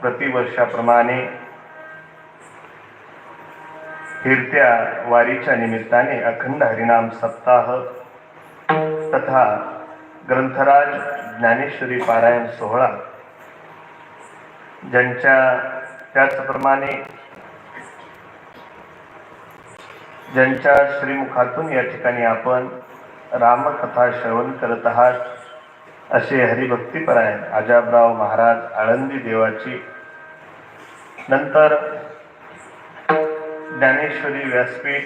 प्रतिवर्षाप्रमाणे फिरत्या वारीच्या निमित्ताने अखंड हरिनाम सप्ताह तथा ग्रंथराज ज्ञानेश्वरी पारायण सोहळा ज्यांच्या त्याचप्रमाणे ज्यांच्या श्रीमुखातून या ठिकाणी आपण रामकथा श्रवण करत आहात असे हरिभक्तीपरायण अजाबराव महाराज आळंदी देवाची. नंतर ज्ञानेश्वरी व्यासपीठ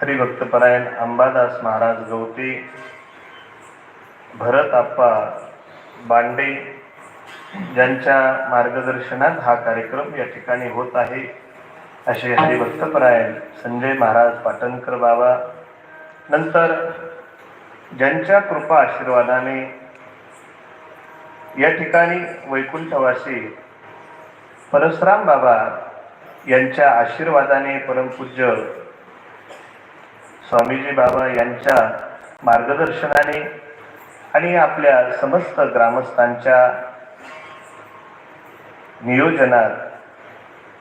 हरिभक्तपरायण अंबादास महाराज गवते भरत आप्पा बांडे ज्यांच्या मार्गदर्शनात हा कार्यक्रम या ठिकाणी होत आहे. असे हरिभक्तपरायण संजय महाराज पाटणकर बाबा. नंतर ज्यांच्या कृपा आशीर्वादाने या ठिकाणी वैकुंठवासी परशुराम बाबा यांच्या आशीर्वादाने परमपूज्य स्वामीजी बाबा यांच्या मार्गदर्शनाने आणि आपल्या समस्त ग्रामस्थांच्या नियोजनात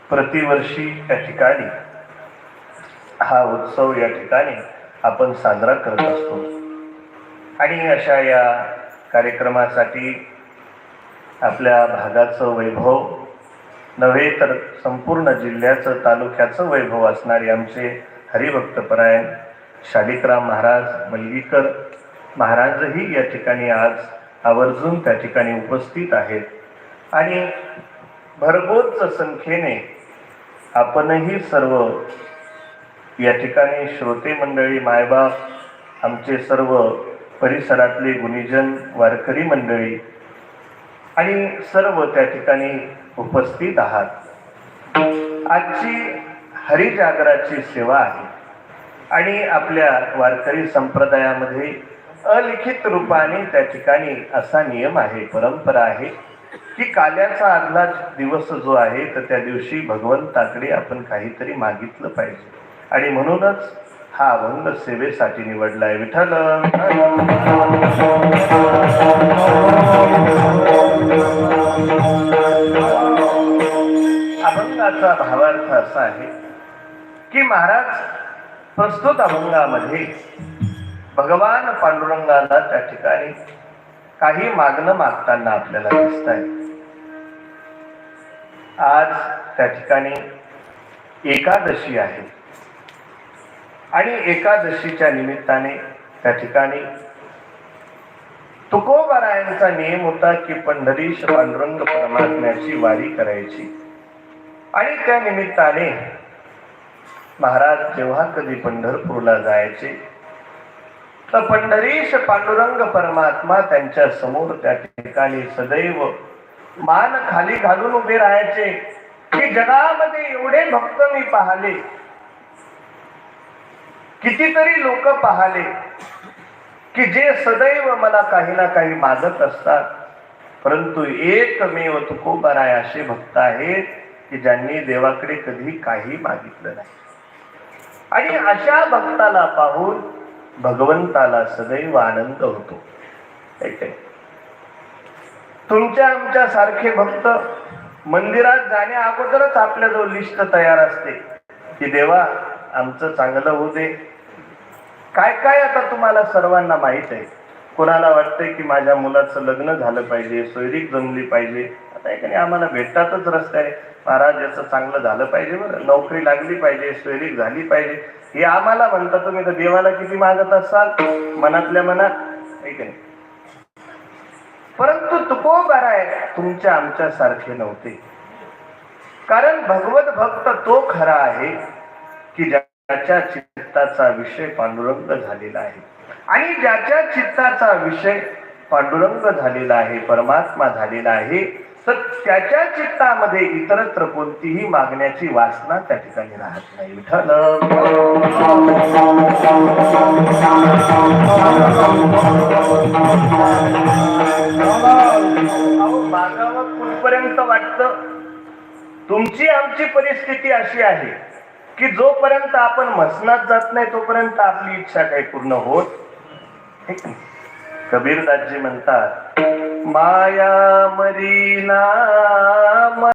प्रतिवर्षी या ठिकाणी हा उत्सव या ठिकाणी आपण साजरा करत असतो. आणि अशा या कार्यक्रमासाठी आपल्या भागाचं वैभव नव्हे तर संपूर्ण जिल्ह्याचं तालुक्याचं वैभव असणारे आमचे हरिभक्तपरायण शालिकराम महाराज मल्लीकर महाराजही या ठिकाणी आज आवर्जून त्या ठिकाणी उपस्थित आहेत. आणि भरघोस संख्येने आपणही सर्व या ठिकाणी श्रोते मंडळी मायबाप आमचे सर्व परिसरातले गुणीजन वारकरी मंडळी आणि सर्व त्या ठिकाणी उपस्थित आहात. आजची हरिजागराची सेवा आहे. आणि आपल्या वारकरी संप्रदायामध्ये अलिखित रूपाने त्या ठिकाणी असा नियम आहे परंपरा आहे की काल्याचा आदला दिवस जो आहे तर त्या दिवशी भगवंताकडे आपण काहीतरी मागितलं पाहिजे. आणि म्हणूनच हा अभंग सेवेसाठी निवडलाय विठ्ठल. अभंगाचा भावार्थ असा आहे की महाराज प्रस्तुत अभंगामध्ये भगवान पांडुरंगाला त्या ठिकाणी काही मागणं मागताना आपल्याला दिसत आहे आज त्या ठिकाणी एकादशी आहे. आणि एकादशीच्या निमित्ताने त्या ठिकाणी तुकोबारायांचा नियम होता की पंढरीश पांडुरंग परमात्म्याची वारी करायची. आणि त्या निमित्ताने महाराज जेव्हा कधी पंढरपूरला जायचे तर पंढरीश पांडुरंग परमात्मा त्यांच्यासमोर त्या ठिकाणी सदैव मान खाली घालून उभे राहायचे. की जगामध्ये एवढे भक्त मी पाहिले कितीतरी लोक पाहिले की जे सदैव मला काही ना काही मागत असतात परंतु एकमेव तुकोबाराय असे भक्त आहेत की ज्यांनी देवाकडे कधी काही मागितलं नाही. आणि अशा भक्ताला पाहून भगवंताला सदैव आनंद होतो. तुमच्या आमच्या सारखे भक्त मंदिरात जाण्या अगोदरच आपल्याजवळ लिस्ट तयार असते की देवा आमचं चांगलं होऊ दे. काय काय आता तुम्हाला सर्वांना माहीत आहे? कोणाला वाटतंय की माझ्या मुलाचं लग्न झालं पाहिजे सोयरीक जमली पाहिजे? आता एकाने आम्हाला भेटतातच रस्त्याने. महाराज याचं चांगलं झालं पाहिजे बरं. नोकरी लागली पाहिजे सोयरीक झाली पाहिजे. हे आम्हाला म्हणता तुम्ही तर देवाला किती मागत असाल? मनातल्या मनात. ऐक नाही? परंतु आहे. तुमच्या आमच्या सारखे नव्हते. कारण भगवत भक्त तो खरा आहे की ज्या ज्याच्या चित्ताचा विषय पांडुरंग झालेला आहे. आणि ज्याच्या चित्ताचा विषय पांडुरंग झालेला आहे परमात्मा झालेला आहे तर त्याच्या चित्तामध्ये इतरत्र कोणतीही मागण्याची वासना त्या ठिकाणी राहत नाही. विठल मागावं कुठपर्यंत वाटतं? तुमची आमची परिस्थिती अशी आहे. की जोपर्यंत आपण मसनात जात नाही तोपर्यंत आपली इच्छा काही पूर्ण होत कबीरदासजी म्हणतात माया मरीना